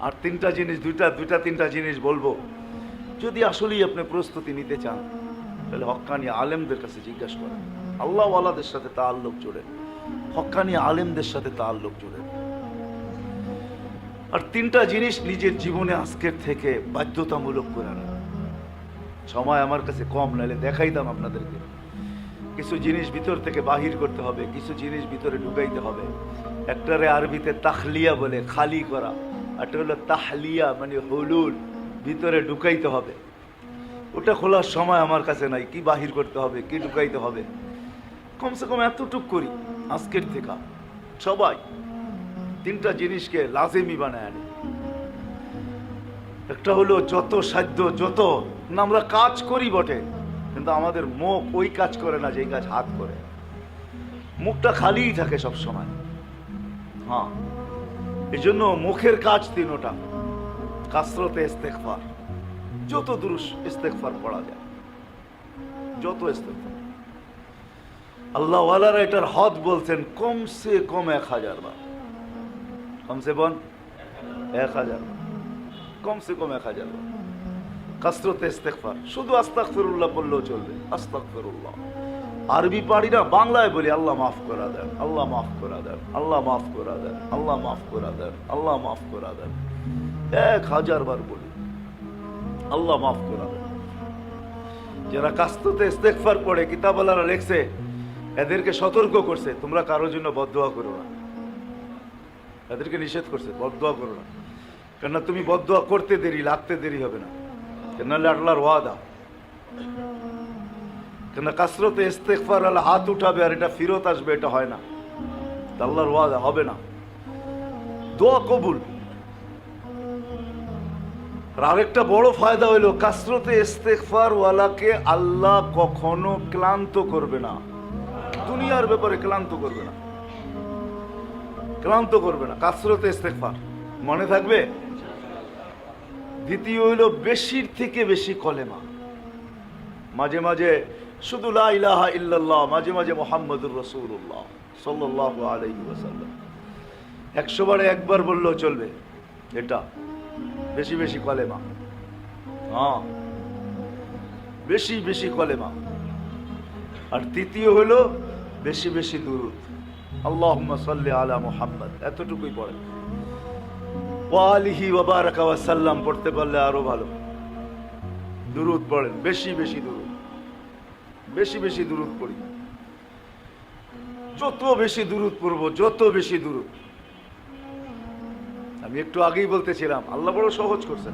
আর তিনটা জিনিস, দুইটা দুইটা, তিনটা জিনিস বলব। যদি আসলেই আপনি প্রস্তুতি নিতে চান, তাহলে হক্কানি আলেমদের কাছে জিজ্ঞাসা করেন। আল্লাহওয়ালাদের সাথে তা আল্লোক জোড়েন হক্কানি আলেমদের সাথে তা আল্লোক জোড়েন আর তিনটা জিনিস নিজের জীবনে আজকের থেকে বাধ্যতামূলক করে নেন সময় আমার কাছে কম নাইলে দেখাইতাম আপনাদেরকে। কিছু জিনিস ভিতর থেকে বাহির করতে হবে, কিছু জিনিস ভিতরে ঢুকাইতে হবে। একটারে আরবিতে তাহলিয়া বলে, খালি করা। একটা হলো তাহলিয়া মানে হলুল, ভিতরে ঢুকাইতে হবে। ওটা খোলার সময় আমার কাছে নাই, কি বাহির করতে হবে, কি ঢুকাইতে হবে। কমসে কম এতটুক করি, আজকের থেকে। সবাই তিনটা জিনিসকে লাজেমি বানায় আনে। একটা হলো যত সাধ্য, যত, না আমরা কাজ করি বটে, কিন্তু আমাদের মুখ ওই কাজ করে না যে কাজ হাত করে। মুখটা খালিই থাকে সব সময় হ্যাঁ। এই জন্য মুখের কাজ তিনোটা কাসরতে ইস্তেকফার যত দুরুস ইস্তেকফার পড়া যায়। যত ইস্তেকফার আল্লাহ এটার হদ বলছেন, কমসে কম এক হাজার বার। কমসে বন এক হাজার বার। কমসে কম এক হাজার বার। কাসরতে ইস্তেকফার শুধু আস্তাগফিরুল্লাহ বললেও চলবে। আস্তাগফিরুল্লাহ। আরবি পারি না বাংলায় বলি, আল্লাহ মাফ করা দেন, আল্লাহ মাফ করা দেন, আল্লাহ মাফ করা দেন, আল্লাহ মাফ করা দেন, আল্লাহ মাফ করা দেন। এক হাজার বার বলি, আল্লাহ মাফ করা দেন। যারা কাস্ততে ইস্তেকফার পড়ে কিতাবালারা লেখছে, এদেরকে সতর্ক করছে, তোমরা কারোর জন্য বদদোয়া করো না। এদেরকে নিষেধ করছে, বদদোয়া করো না। কেননা তুমি বদদোয়া করতে দেরি, লাগতে দেরি হবে না। কেন আল্লাহর ওয়াদা। কেন কাসরতে ইস্তেকফার আল্লাহ হাত উঠাবে আর এটা ফিরত আসবে, এটা হয় না। আল্লাহর ওয়াদা, হবে না। দোয়া কবুল। আর আরেকটা বড় ফায়দা হইল, কাসরতে ইস্তেকফার ওয়ালাকে আল্লাহ কখনো ক্লান্ত করবে না। দুনিয়ার ব্যাপারে ক্লান্ত করবে না। ক্লান্ত করবে না, কাসরতে ইস্তেকফার মনে থাকবে? দ্বিতীয় হইল, বেশির থেকে বেশি কলেমা। মাঝে মাঝে শুধু লা ইল্লাল্লাহ, মাঝে মাঝে মোহাম্মদুর রসুল্লাহ সাল্লাহ আলাইহি ওয়াসাল্লাম। একশো বারে একবার বললেও চলবে, এটা বেশি বেশি কলেমা। হ্যাঁ বেশি বেশি কলেমা। আর তৃতীয় হলো বেশি বেশি দুরুদ। আল্লাহ সাল্লি আলা মুহাম্মদ, এতটুকুই পড়ে। ওয়ালিহি ওয়াবারাকা ওয়াসাল্লাম পড়তে পারলে আরও ভালো। দুরুদ পড়েন, বেশি বেশি দুরুদ। বেশি বেশি দূরত পড়ি। যত বেশি দুরুদ পড়ব, যত বেশি দূরত। আমি একটু আগেই বলতেছিলাম, আল্লাহ বড় সহজ করছেন।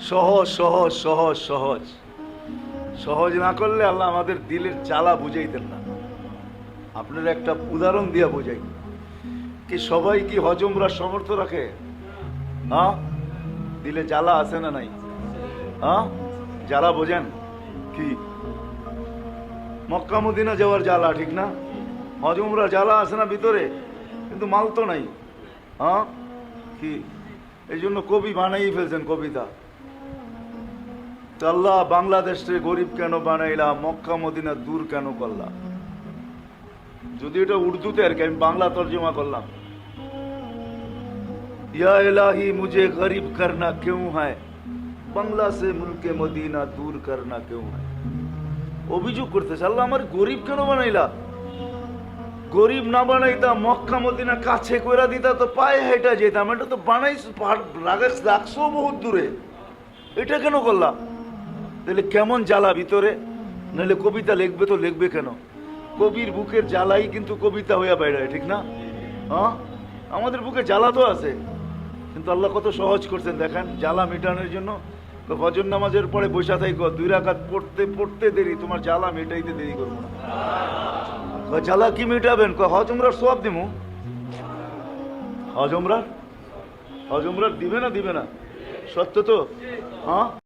সহজ সহজ সহজ সহজ। সহজ না করলে আল্লাহ আমাদের দিলের জ্বালা বুঝাইতেন না। আপনার একটা উদাহরণ দিয়া বুঝাই। কি সবাই কি হজমরা সমর্থ রাখে? হ্যাঁ? দিলে জ্বালা আছে না নাই? হ্যাঁ? জ্বালা বোঝেন? কি? মক্কা মদিনা যাওয়ার জ্বালা, ঠিক না? হজমরা জ্বালা আছে না ভিতরে? কিন্তু মাল তো নাই। হ্যাঁ? কি? এই জন্য কবি বানাই ফেলছেন কবিতা। আল্লাহ বাংলাদেশে গরিব কেন বানাইলা, মক্কা মদিনা দূর কেন করলা? যদি এটা উর্দুতে আর কি, আমি বাংলা তর্জমা করলাম। ইয়া এলাহি মুজে গরিব কেউ হয়। বাংলা সে মুলকে মদিনা দূর করনা কেউ হয় অভিযোগ করতেছে, আল্লাহ আমার গরিব কেন বানাইলা? গরিব না বানাইতা মক্কা মদিনা কাছে কইরা দিতা তো পায়ে হেঁটা যেতাম, এটা তো বানাইছ রাখছো বহুত দূরে। এটা কেন করলা? তাহলে কেমন জ্বালা ভিতরে? নাহলে কবিতা লিখবে তো লিখবে কেন? কবির বুকের জ্বালাই কিন্তু কবিতা হইয়া বেড়ায়, ঠিক না? হ্যাঁ? আমাদের বুকে জ্বালা তো আছে। কিন্তু আল্লাহ কত সহজ করছেন, দেখেন, জ্বালা মেটানোর জন্য। ফজর নামাজের পরে বৈশা থাইকো, দুই রাখাত পড়তে পড়তে দেরি, তোমার জ্বালা মেটাইতে দেরি করব না। জ্বালা কি মেটাবেন? হজমরার সব দিমু? হজমরার হজমরার দিবে না দিবে না। সত্য তো? হ্যাঁ?